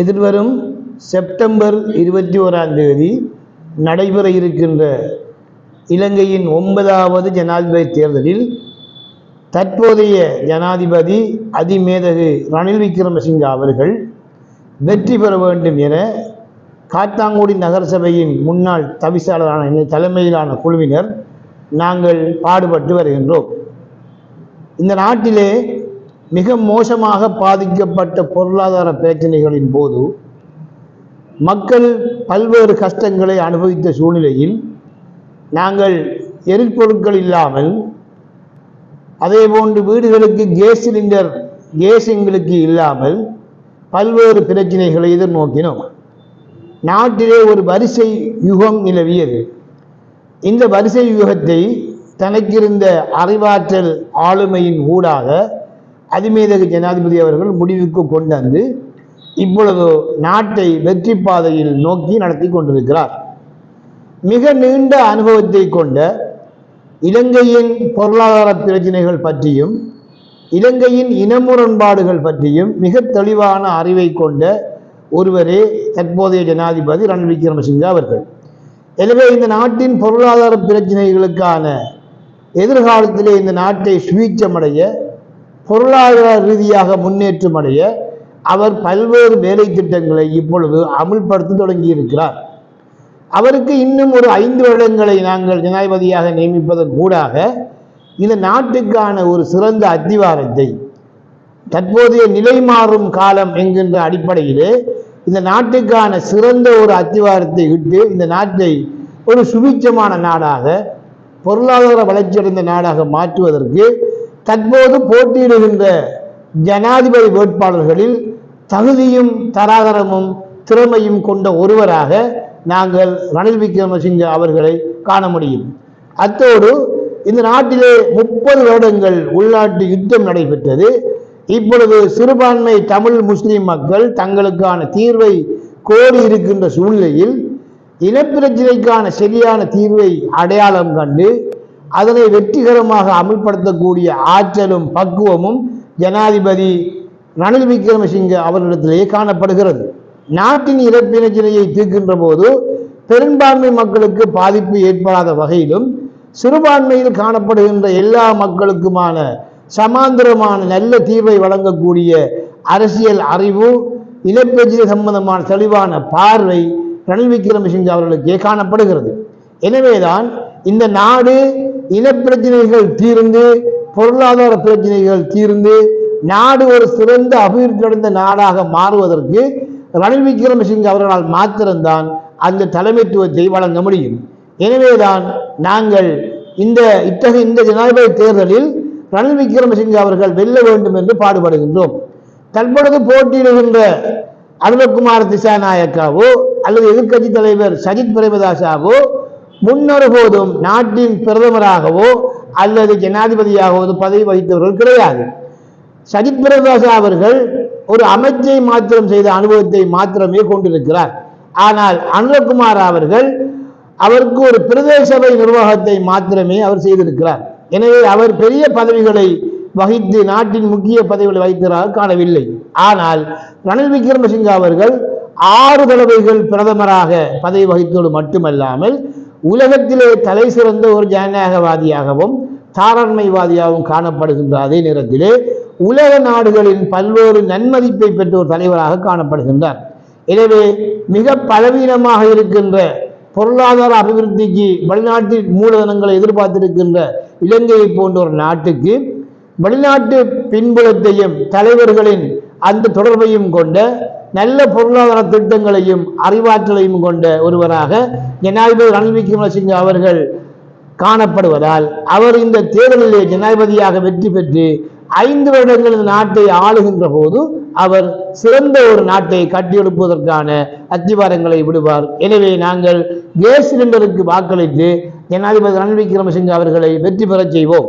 எதிர்வரும் செப்டம்பர் இருபத்தி ஓராம் தேதி நடைபெற இருக்கின்ற இலங்கையின் ஒன்பதாவது ஜனாதிபதி தேர்தலில் தற்போதைய ஜனாதிபதி அதிமேதகு ரணில் விக்ரமசிங்கா அவர்கள் வெற்றி பெற வேண்டும் என காத்தாங்குடி நகரசபையின் முன்னாள் தவிசாளரான தலைமையிலான குழுவினர் நாங்கள் பாடுபட்டு வருகின்றோம். இந்த நாட்டிலே மிக மோசமாக பாதிக்கப்பட்ட பொருளாதார பிரச்சனைகளின் போது மக்கள் பல்வேறு கஷ்டங்களை அனுபவித்த சூழ்நிலையில் நாங்கள் எரிபொருட்கள் இல்லாமல் அதேபோன்று வீடுகளுக்கு கேஸ் சிலிண்டர் கேஸ் எங்களுக்கு இல்லாமல் பல்வேறு பிரச்சனைகளை எதிர்நோக்கினோம். நாட்டிலே ஒரு வரிசை யுகம் நிலவியது. இந்த வரிசை யுகத்தை தனக்கிருந்த அறிவாற்றல் ஆளுமையின் ஊடாக அதிமீதக ஜனாதிபதி அவர்கள் முடிவுக்கு கொண்டு வந்து இப்பொழுது நாட்டை வெற்றி பாதையில் நோக்கி நடத்தி கொண்டிருக்கிறார். மிக நீண்ட அனுபவத்தை கொண்ட இலங்கையின் பொருளாதார பிரச்சனைகள் பற்றியும் இலங்கையின் இனமுரண்பாடுகள் பற்றியும் மிக தெளிவான அறிவை கொண்ட ஒருவரே தற்போதைய ஜனாதிபதி ரணில் விக்ரமசிங்கா அவர்கள். எனவே இந்த நாட்டின் பொருளாதார பிரச்சனைகளுக்கான எதிர்காலத்திலே இந்த நாட்டை சுவீச்சமடைய பொருளாதார ரீதியாக முன்னேற்றம் அடைய அவர் பல்வேறு வேலை திட்டங்களை இப்பொழுது அமுல்படுத்த தொடங்கியிருக்கிறார். அவருக்கு இன்னும் ஒரு ஐந்து வருடங்களை நாங்கள் ஜனாதிபதியாக நியமிப்பதன் ஊடாக இந்த நாட்டுக்கான ஒரு சிறந்த அத்திவாரத்தை தற்போதைய நிலை மாறும் காலம் என்கின்ற அடிப்படையிலே இந்த நாட்டுக்கான சிறந்த ஒரு அத்திவாரத்தை இட்டு இந்த நாட்டை ஒரு சுபிச்சமான நாடாக பொருளாதார வளர்ச்சியடைந்த நாடாக மாற்றுவதற்கு தற்போது போட்டியிடுகின்ற ஜனாதிபதி வேட்பாளர்களில் தகுதியும் தராதரமும் திறமையும் கொண்ட ஒருவராக நாங்கள் ரணில் விக்ரமசிங்க அவர்களை காண முடியும். அத்தோடு இந்த நாட்டிலே முப்பது வருடங்கள் உள்நாட்டு யுத்தம் நடைபெற்றது. இப்பொழுது சிறுபான்மை தமிழ் முஸ்லிம் மக்கள் தங்களுக்கான தீர்வை கோரி இருக்கின்ற சூழ்நிலையில் இனப்பிரச்சனைக்கான சரியான தீர்வை அடையாளம் கண்டு அதனை வெற்றிகரமாக அமல்படுத்தக்கூடிய ஆற்றலும் பக்குவமும் ஜனாதிபதி ரணில் விக்ரமசிங்க அவர்களிடத்திலேயே காணப்படுகிறது. நாட்டின் இறப்பினச்சினையை தீர்க்கின்ற போது பெரும்பான்மை மக்களுக்கு பாதிப்பு ஏற்படாத வகையிலும் சிறுபான்மையில் காணப்படுகின்ற எல்லா மக்களுக்குமான சமாந்தரமான நல்ல தீர்வை வழங்கக்கூடிய அரசியல் அறிவு இனப்பிரச்சனை சம்பந்தமான தெளிவான பார்வை ரணில் விக்ரமசிங்க அவர்களுக்கே காணப்படுகிறது. எனவேதான் இந்த நாடு இனப்பிரச்சனைகள் தீர்ந்து பொருளாதார பிரச்சனைகள் தீர்ந்து நாடு ஒரு சிறந்த அபிவிருத்தி அடைந்த நாடாக மாறுவதற்கு ரணில் விக்ரமசிங்க அவர்களால் மாத்திரம்தான் அந்த தலைமைத்துவத்தை வழங்க முடியும். எனவேதான் நாங்கள் இந்த இத்தகைய இந்த ஜனாதிபதி தேர்தலில் ரணில் விக்ரமசிங்க அவர்கள் வெல்ல வேண்டும் என்று பாடுபடுகின்றோம். தற்பொழுது போட்டியிடுகின்ற அருணகுமார் திசாநாயக்காவோ அல்லது எதிர்க்கட்சி தலைவர் சஜித் பிரேமதாசாவோ முன்னொரு போதும் நாட்டின் பிரதமராகவோ அல்லது ஜனாதிபதியாகவோ பதவி வகித்தவர்கள் கிடையாது. சஜித் பிரேமதாசா அவர்கள் ஒரு அமைச்சை மாத்திரம் செய்த அனுபவத்தை மாத்திரமே கொண்டிருக்கிறார். ஆனால் அனுரகுமார் அவர்கள் அவருக்கு ஒரு பிரதேச சபை நிர்வாகத்தை மாத்திரமே அவர் செய்திருக்கிறார். எனவே அவர் பெரிய பதவிகளை வகித்து நாட்டின் முக்கிய பதவிகளை வகித்ததாக காணவில்லை. ஆனால் ரணில் விக்ரமசிங்க அவர்கள் ஆறு தடவைகள் பிரதமராக பதவி வகித்தோடு மட்டுமல்லாமல் உலகத்திலே தலை சிறந்த ஒரு ஜனநாயகவாதியாகவும் தாராண்மைவாதியாகவும் காணப்படுகின்ற அதே நேரத்திலே உலக நாடுகளின் பல்வேறு நன்மதிப்பை பெற்ற ஒரு தலைவராக காணப்படுகின்றார். எனவே மிக பலவீனமாக இருக்கின்ற பொருளாதார அபிவிருத்திக்கு வெளிநாட்டு மூலதனங்களை எதிர்பார்த்திருக்கின்ற இலங்கையை போன்ற ஒரு நாட்டுக்கு வெளிநாட்டு பின்புலத்தையும் தலைவர்களின் அந்த தொடர்பையும் கொண்ட நல்ல பொருளாதார திட்டங்களையும் அறிவாற்றலையும் கொண்ட ஒருவராக ஜனாதிபதி ரணில் விக்ரமசிங்க அவர்கள் காணப்படுவதால் அவர் இந்த தேர்தலிலே ஜனாதிபதியாக வெற்றி பெற்று ஐந்து வருடங்கள் இந்த நாட்டை ஆளுகின்ற போது அவர் சிறந்த ஒரு நாட்டை கட்டியெழுப்புவதற்கான அத்திவாரங்களை விடுவார். எனவே நாங்கள் கேஸ் சிலிண்டருக்கு வாக்களித்து ஜனாதிபதி ரணில் விக்ரமசிங்க அவர்களை வெற்றி பெறச் செய்வோம்.